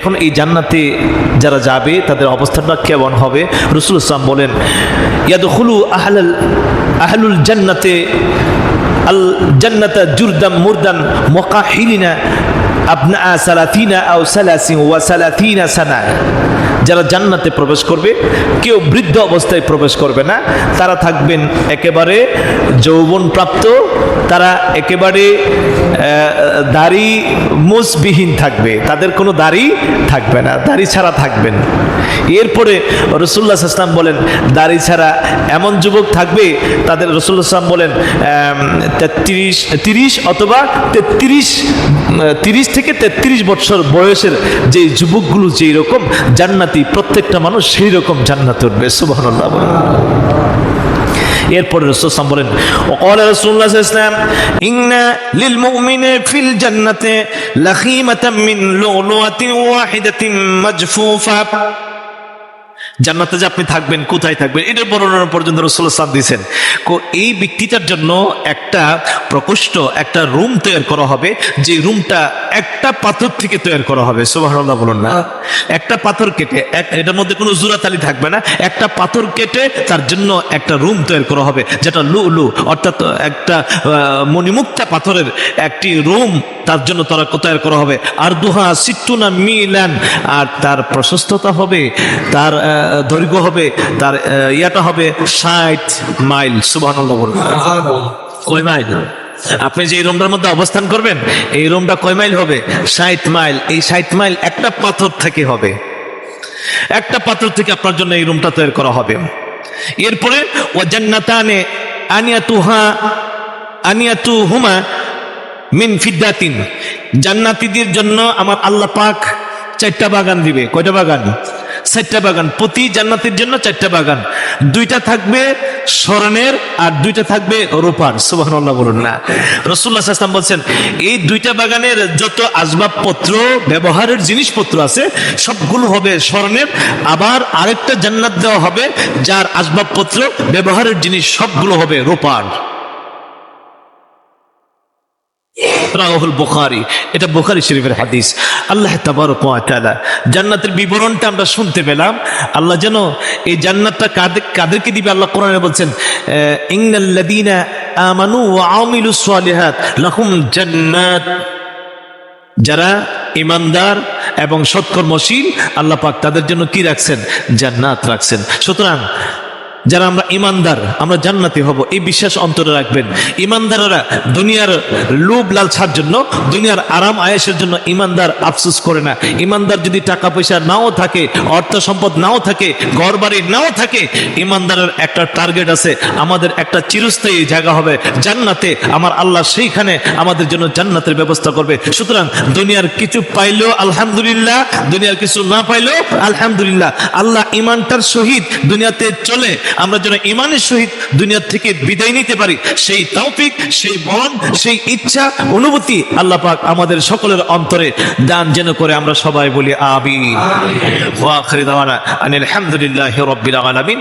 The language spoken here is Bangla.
এখন এই জান্নাতে যারা যাবে, তাদের অবস্থানটা কেমন হবে? রসুল ইসলাম বলেন হুলু আহলাল, আহলুল জান্নাতে, আল জান্নাতা জুরদাম মুরদান মকাহিলিনা আপনা সালাতিনা আও সালাসিং ওয়া সালাতিনা সানা। যারা জান্নাতে প্রবেশ করবে, কেউ বৃদ্ধ অবস্থায় প্রবেশ করবে না। তারা থাকবেন একেবারে যৌবনপ্রাপ্ত, তারা একেবারে দাড়ি মুসবিহীন থাকবে, তাদের কোনো দাড়ি থাকবে না, দাড়ি ছাড়া থাকবেন। এরপরে রসুল্লাহ ইসলাম বলেন, দাড়ি ছাড়া এমন যুবক থাকবে? তাদের রসুল্লাহ ইসলাম বলেন তেত্রিশ, তিরিশ অথবা তেত্রিশ তিরিশ থেকে তেত্রিশ বছর বয়সের যে যুবকগুলো যেই রকম জান্নাতি জাতি প্রত্যেকটা মানুষ সেই রকম জান্নাত উঠবে সুবাহ এরপরে রসুল সাম বলেন ওকাল রাসূলুল্লাহ ইসলাম ইন্না লিল মুমিনে ফিল জান্নাতে লাখিমাতাম মিন লুলুয়াতিন ওয়াহিদাতিন মাজফুফা। জান্নাতে যে আপনি থাকবেন, কোথায় থাকবেন, এটার বর্ণনা পর্যন্ত রসুল্লাহ দিয়েছেন। এই ব্যক্তিটার জন্য একটা প্রকোষ্ঠ, একটা রুম তৈরি করা হবে, যে রুমটা একটা পাথর থেকে তৈরি করা হবে। সুবহানাল্লাহ বলুন না। একটা পাথর কেটে এটার মধ্যে কোনো জুরাতালি থাকবে না, একটা পাথর কেটে তার জন্য একটা রুম তৈরি করা হবে, যেটা লু লু অর্থাৎ একটা মণিমুক্তা পাথরের একটি রুম তার জন্য তারা তৈরি করা হবে। আর দুহা সিট্টুনা মিলান, আর তার প্রশস্ততা হবে, তার দৈর্ঘ্য হবে তার ইয়াটা হবে ষাট মাইল সুবাহ কয় মাইল? আপনি যে রুমটার মধ্যে অবস্থান করবেন এই রুমটা কয় মাইল হবে? ষাট মাইল। এই ষাট মাইল একটা পাথর থেকে হবে। একটা পাথর থেকে আপনার জন্য এই রুমটা তৈরি করা হবে। এরপরে ও জান্নাতানে আনিয়াতুহা আনিয়াতু হুমা মিন ফিদ্দাতিন। জান্নাতীদের জন্য আমার আল্লাহ পাক চারটা বাগান দিবে। কয়টা বাগান? চারটা বাগান, প্রতি জান্নাতের জন্য চারটা বাগান। দুইটা থাকবে স্বর্ণের আর দুইটা থাকবে রোপার। সুবহানাল্লাহ বলুন না। রসুল্লাহ বলছেন, এই দুইটা বাগানের যত আসবাবপত্র, ব্যবহারের জিনিসপত্র আছে, সবগুলো হবে স্বর্ণের। আবার আরেকটা জান্নাত দেওয়া হবে, যার আসবাবপত্র, ব্যবহারের জিনিস সবগুলো হবে রূপার। রাহুল বুখারি। এটা বুখারি শরীফের হাদিস। আল্লাহ তাবারক ওয়া তাআলা জান্নাতের বিবরণটা আমরা শুনতে পেলাম। আল্লাহ যেন এই জান্নাতটা কাদের কাদেরকে দিবে? আল্লাহ কোরআনে বলছেন আহ, ইন্নাল্লাযীনা আমানু ওয়া আমিলুস সালিহাত লাহুম জান্নাত। যারা ইমানদার এবং সৎকর্মশীল আল্লাহ পাক তাদের জন্য কি রাখছেন? জান্নাত রাখছেন। সুতরাং যারা আমরা ইমানদার, আমরা জান্নাতি হব, এই বিশ্বাস অন্তরে রাখবেন। ইমানদারেরা দুনিয়ার লোভ লালসার জন্য, দুনিয়ার আরাম আয়েসের জন্য ইমানদার আফসোস করে না। ইমানদার যদি টাকা পয়সা নাও থাকে, অর্থ সম্পদ নাও থাকে ঘর বাড়ি নাও থাকে, ইমানদারের একটা টার্গেট আছে, আমাদের একটা চিরস্থায়ী জায়গা হবে, জান্নাতে আমার আল্লাহ সেইখানে আমাদের জন্য জান্নাতের ব্যবস্থা করবে। সুতরাং দুনিয়ার কিছু পাইলেও আলহামদুলিল্লাহ, দুনিয়ার কিছু না পাইলেও আলহামদুলিল্লাহ। আল্লাহ ইমানটার সহিত দুনিয়াতে চলে আমরা যেন ইমানের সহিত দুনিয়ার থেকে বিদায় নিতে পারি। সেই তৌফিক, সেই মন, সেই ইচ্ছা, অনুভূতি আল্লাহ পাক আমাদের সকলের অন্তরে দান যেন করে আমরা সবাই বলি আবি ওয়া আখিরি দাওয়ানা আনিল হামদুলিল্লাহি রাব্বিল আলামিন।